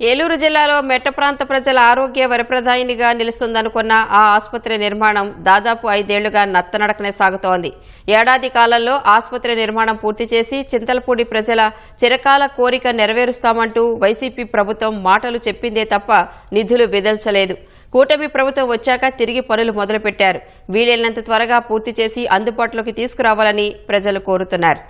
ఏలూరు జిల్లాలో మెట్ట ప్రాంత ప్రజల ఆరోగ్య వరప్రదాయినిగా నిలుస్తుందనుకున్న ఆ ఆసుపత్రి నిర్మాణం దాదాపు ఐదేళ్ళుగా నత్తనడకనే సాగుతోంది. ఏడాది కాలంలో ఆసుపత్రి నిర్మాణం పూర్తి చేసి చింతలపూడి ప్రజల చిరకాల కోరిక నెరవేరుస్తామంటూ వైసీపీ ప్రభుత్వం మాటలు చెప్పిందే తప్ప నిధులు విదల్చలేదు కూటమి ప్రభుత్వం వచ్చాక తిరిగి పనులు మొదలుపెట్టారు. వీలైనంత త్వరగా పూర్తి చేసి అందుబాటులోకి తీసుకురావాలని ప్రజలు కోరుతున్నారు.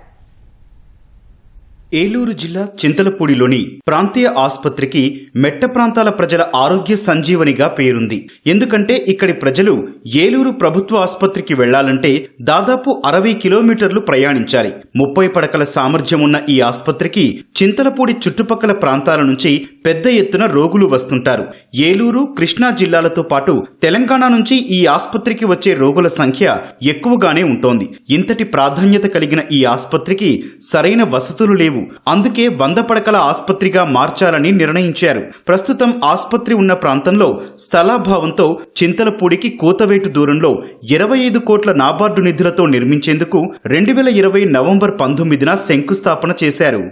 ఏలూరు జిల్లా చింతలపూడిలోని ప్రాంతీయ ఆసుపత్రికి మెట్ట ప్రాంతాల ప్రజల ఆరోగ్య సంజీవనిగా పేరుంది. ఎందుకంటే ఇక్కడి ప్రజలు ఏలూరు ప్రభుత్వ ఆసుపత్రికి వెళ్ళాలంటే దాదాపు అరవై కిలోమీటర్లు ప్రయాణించాలి. ముప్పై పడకల సామర్థ్యం ఉన్న ఈ ఆసుపత్రికి చింతలపూడి చుట్టుపక్కల ప్రాంతాల నుంచి పెద్ద ఎత్తున రోగులు వస్తుంటారు. ఏలూరు కృష్ణా జిల్లాలతో పాటు తెలంగాణ నుంచి ఈ ఆసుపత్రికి వచ్చే రోగుల సంఖ్య ఎక్కువగానే ఉంటోంది. ఇంతటి ప్రాధాన్యత కలిగిన ఈ ఆసుపత్రికి సరైన వసతులు లేవు. అందుకే వంద పడకల ఆసుపత్రిగా మార్చాలని నిర్ణయించారు. ప్రస్తుతం ఆసుపత్రి ఉన్న ప్రాంతంలో స్థలాభావంతో చింతలపూడికి కూతవేటు దూరంలో ఇరవై ఐదు కోట్ల నాబార్డు నిధులతో నిర్మించేందుకు రెండు వేల ఇరవై నవంబర్ పంతొమ్మిదిన శంకుస్థాపన చేశారు.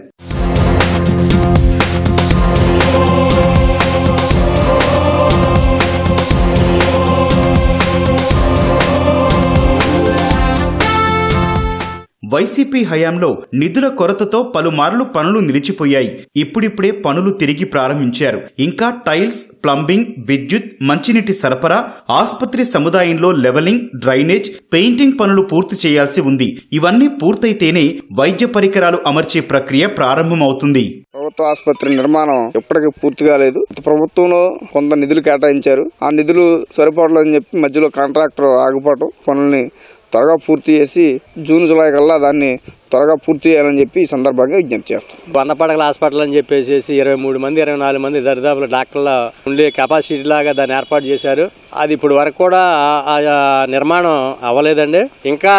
వైసీపీ హయాంలో నిధుల కొరతతో పలుమార్లు పనులు నిలిచిపోయాయి. ఇప్పుడిప్పుడే పనులు తిరిగి ప్రారంభించారు. ఇంకా టైల్స్ ప్లంబింగ్ విద్యుత్ మంచినీటి సరఫరా ఆసుపత్రి సముదాయంలో లెవలింగ్ డ్రైనేజ్ పెయింటింగ్ పనులు పూర్తి చేయాల్సి ఉంది. ఇవన్నీ పూర్తయితేనే వైద్య పరికరాలు అమర్చే ప్రక్రియ ప్రారంభమవుతుంది. ప్రభుత్వ ఆసుపత్రి నిర్మాణం ఇప్పటికీ పూర్తి కాలేదు. ప్రభుత్వంలో కొంత నిధులు కేటాయించారు. ఆ నిధులు సరిపడలేదని చెప్పి మధ్యలో కాంట్రాక్టర్ ఆగిపోవటం పనుల్ని త్వరగా పూర్తి చేసి జూన్ జూలై కల్లా దాన్ని త్వరగా పూర్తి చేయాలని చెప్పి ఈ సందర్భంగా విజ్ఞప్తి చేస్తాం. వంద హాస్పిటల్ అని చెప్పేసి ఇరవై మూడు మంది ఇరవై నాలుగు మంది దరిదాపుల డాక్టర్ల ఉండే కెపాసిటీ లాగా దాన్ని ఏర్పాటు చేశారు. అది ఇప్పుడు వరకు కూడా ఆ- నిర్మాణం అవ్వలేదండి. ఇంకా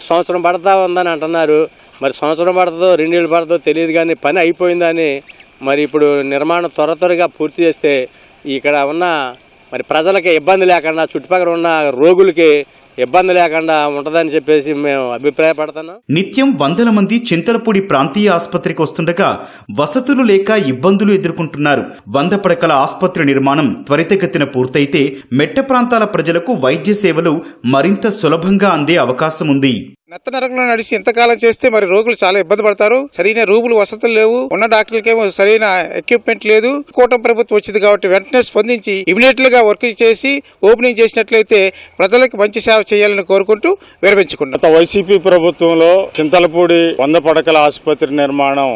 సంవత్సరం పడతా ఉందని అంటున్నారు. మరి సంవత్సరం పడుతుందో రెండేళ్ళు పడుతుందో తెలియదు కానీ పని అయిపోయిందని మరి ఇప్పుడు నిర్మాణం త్వర త్వరగా పూర్తి చేస్తే ఇక్కడ ఉన్న మరి ప్రజలకి ఇబ్బంది లేకుండా చుట్టుపక్కల ఉన్న రోగులకి ఇబ్బంది లేకుండా ఉంటుందని చెప్పేసి మేము అభిప్రాయపడుతున్నాం. నిత్యం వందల మంది చింతలపూడి ప్రాంతీయ ఆసుపత్రికి వస్తుండగా వసతులు లేక ఇబ్బందులు ఎదుర్కొంటున్నారు. వంద పడకల ఆసుపత్రి నిర్మాణం త్వరితగతిన పూర్తయితే మెట్ట ప్రాంతాల ప్రజలకు వైద్య సేవలు మరింత సులభంగా అందే అవకాశం ఉంది నత్త నరకంలో నడిచి ఎంతకాలం చేస్తే మరి రోగులు చాలా ఇబ్బంది పడతారు. సరైన రూములు వసతులు లేవు. ఉన్న డాక్టర్లకేమో సరైన ఎక్విప్మెంట్ లేదు. కూటమి ప్రభుత్వం వచ్చింది కాబట్టి వెంటనే స్పందించి ఇమీడియట్గా వర్క్ చేసి ఓపెనింగ్ చేసినట్లయితే ప్రజలకు మంచి సేవ చేయాలని కోరుకుంటూ విరమించుకున్నాం. వైసీపీ ప్రభుత్వంలో చింతలపూడి వంద పడకల ఆసుపత్రి నిర్మాణం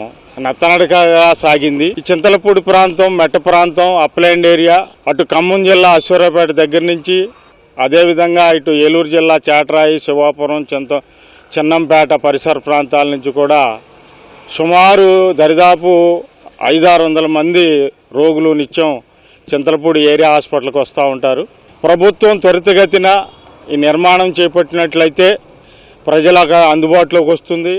నత్తనడకగా సాగింది. ఈ చింతలపూడి ప్రాంతం మెట్ట ప్రాంతం అప్లైండ్ ఏరియా అటు ఖమ్మం జిల్లా అశ్వరాపేట దగ్గర నుంచి అదేవిధంగా ఇటు ఏలూరు జిల్లా చాట్రాయి శివాపురం చెంత చిన్నంపేట పరిసర ప్రాంతాల నుంచి కూడా సుమారు దరిదాపు ఐదారు వందల మంది రోగులు నిత్యం చింతలపూడి ఏరియా హాస్పిటల్కి వస్తూ ఉంటారు. ప్రభుత్వం త్వరితగతిన ఈ నిర్మాణం చేపట్టినట్లయితే ప్రజలకు అందుబాటులోకి వస్తుంది.